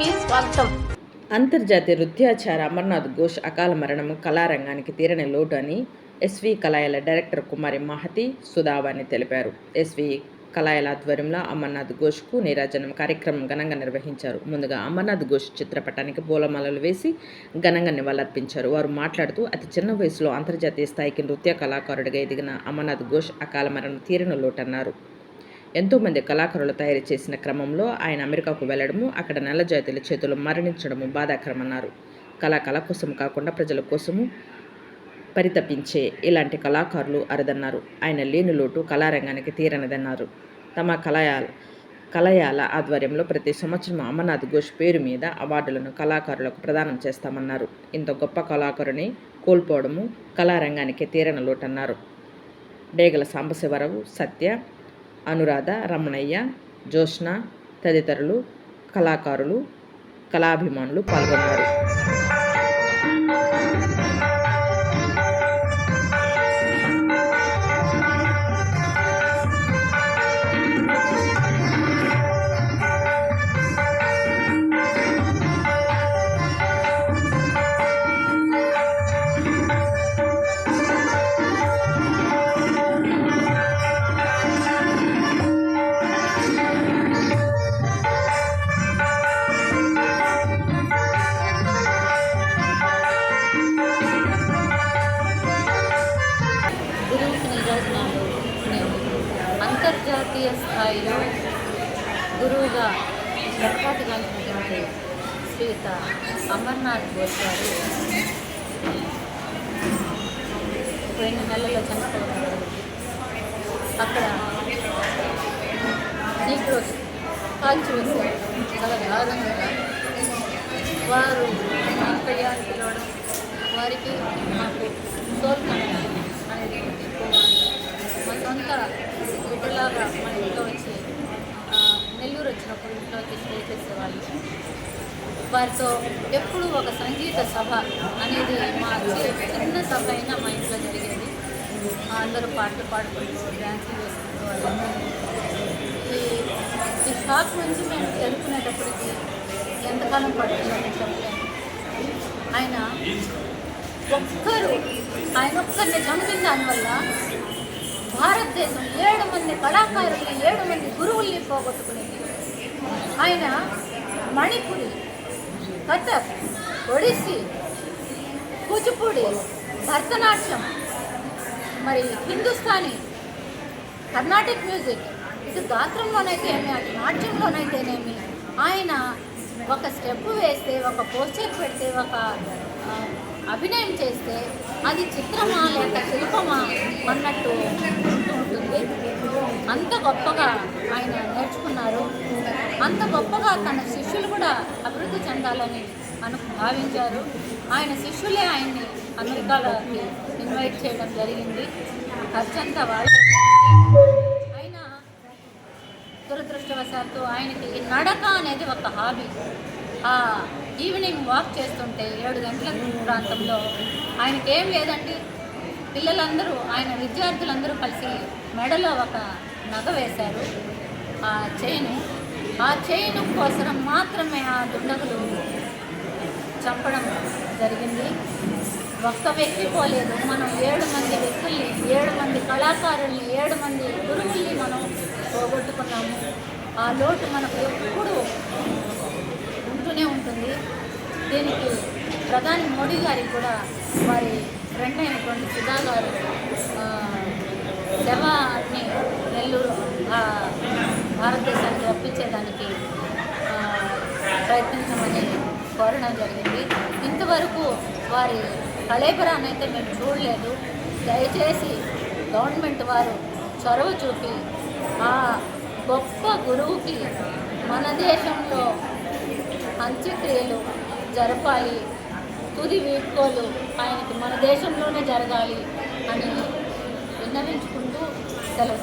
న్యూస్కి స్వాగతం. అంతర్జాతీయ నృత్యాచార అమర్నాథ్ ఘోష్ అకాల మరణం కళారంగానికి తీరని లోటు అని ఎస్వి కళాయల డైరెక్టర్ కుమారి మహతి సుధావాణి తెలిపారు. ఎస్వి కళాయల ఆధ్వర్యంలో అమర్నాథ్ ఘోష్కు నీరాజనం కార్యక్రమం ఘనంగా నిర్వహించారు. ముందుగా అమర్నాథ్ ఘోష్ చిత్రపటానికి పూలమాలలు వేసి ఘనంగా నివాళులర్పించారు. వారు మాట్లాడుతూ అతి చిన్న వయసులో అంతర్జాతీయ స్థాయికి నృత్య కళాకారుడిగా ఎదిగిన అమర్నాథ్ ఘోష్ అకాల మరణం తీరని లోటన్నారు. ఎంతోమంది కళాకారులు తయారు చేసిన క్రమంలో ఆయన అమెరికాకు వెళ్ళడము అక్కడ నల్లజాతుల చేతులు మరణించడము బాధాకరమన్నారు. కళా కళ కోసం కాకుండా ప్రజల కోసము పరితపించే ఇలాంటి కళాకారులు అరదన్నారు. ఆయన లేని లోటు కళారంగానికి తీరనిదన్నారు. తమ కళాయాల కళయాల ఆధ్వర్యంలో ప్రతి సంవత్సరం అమర్నాథ్ ఘోష్ పేరు మీద అవార్డులను కళాకారులకు ప్రదానం చేస్తామన్నారు. ఇంత గొప్ప కళాకారుని కోల్పోవడము కళారంగానికి తీరని లోటన్నారు. డేగల సాంబశివరావు సత్య అనురాధ రమణయ్య జోష్న తదితరులు కళాకారులు కళాభిమానులు పాల్గొన్నారు. జాతీయ స్థాయిలో గురువుగా ప్రఖ్యాతిగాంచినటువంటి శ్రీయుత అమర్నాథ్ ఘోష్ గారు రెండు నెలల్లో చనిపోవడం అక్కడ ఈరోజు కాల్చి కాల్చివేశారు చాలా దారుణంగా. వారు కళ్యాణ్ పిలవడం వారికి మాకు సోల్ అనేది మా సొంత బిడ్డలాగా మన ఇంట్లో వచ్చి నెల్లూరు వచ్చినప్పుడు ఇంట్లో వచ్చి స్టే చేసేవాళ్ళు. వారితో ఎప్పుడు ఒక సంగీత సభ అనేది మా చిన్న సభ అయినా మా ఇంట్లో జరిగేది. అందరూ పాటలు పాడుకుంటూ డ్యాన్సులు చేసుకుంటూ వాళ్ళందరూ ఈ షాప్ నుంచి మేము చదువుకునేటప్పటికి ఎంతకాలం పడుతుందని చెప్పలేము ఆయన ఒక్కరు ఆయన ఒక్కరిని చంపిన దానివల్ల భారతదేశం ఏడు మంది కళాకారుల్ని ఏడు మంది గురువుల్ని పోగొట్టుకునేది ఆయన మణిపురి కథక్ ఒడిస్సీ కూచిపూడి భరతనాట్యం మరి హిందుస్థానీ కర్ణాటిక్ మ్యూజిక్ ఇది గాత్రంలోనైతే ఏమి అటు నాట్యంలోనైతేనేమి ఆయన ఒక స్టెప్ వేస్తే ఒక పోస్టర్ పెడితే ఒక అభినయం చేస్తే అది చిత్రమా లేక శిల్పమా అన్నట్టు ఉంటుంది. అంత గొప్పగా ఆయన నేర్చుకున్నారు. అంత గొప్పగా తన శిష్యులు కూడా అభివృద్ధి చెందాలని అను భావించారు. ఆయన శిష్యులే ఆయన్ని అమెరికాలోకి ఇన్వైట్ చేయడం జరిగింది. ఖర్చంతా వాళ్ళే ఆయన దురదృష్టవశాత్తు ఆయనకి నడక అనేది ఒక హాబీ. ఆ ఈవినింగ్ వాక్ చేస్తుంటే ఏడు గంటల ప్రాంతంలో ఆయనకి ఏం లేదండి. పిల్లలందరూ ఆయన విద్యార్థులందరూ కలిసి మెడలో ఒక నగ వేశారు ఆ చైను. ఆ చైను కోసం మాత్రమే ఆ దుండగులు చంపడం జరిగింది. ఒక్క వ్యక్తి పోలేదు. మనం ఏడు మంది వ్యక్తుల్ని ఏడు మంది కళాకారుల్ని ఏడు మంది గురువుల్ని మనం పోగొట్టుకున్నాము. ఆ లోటు మనకు ఎప్పుడు ఉంటూనే ఉంటుంది. దీనికి ప్రధాని మోడీ గారికి కూడా వారి ఫ్రెండ్ అయినటువంటి సుధా గారు ఆ, శవాన్ని నెల్లూరు భారతదేశానికి రప్పించేదానికి ప్రయత్నించమని కోరడం జరిగింది. ఇంతవరకు వారి కళేబరాన్ని అయితే మేము చూడలేదు. దయచేసి గవర్నమెంట్ వారు చొరవ చూపి ఆ గొప్ప గురువుకి మన దేశంలో అంత్యక్రియలు జరపాలి. తుది వీడ్కోలు ఆయనకి మన దేశంలోనే జరగాలి అని విన్నవించుకుంటూ సెలవు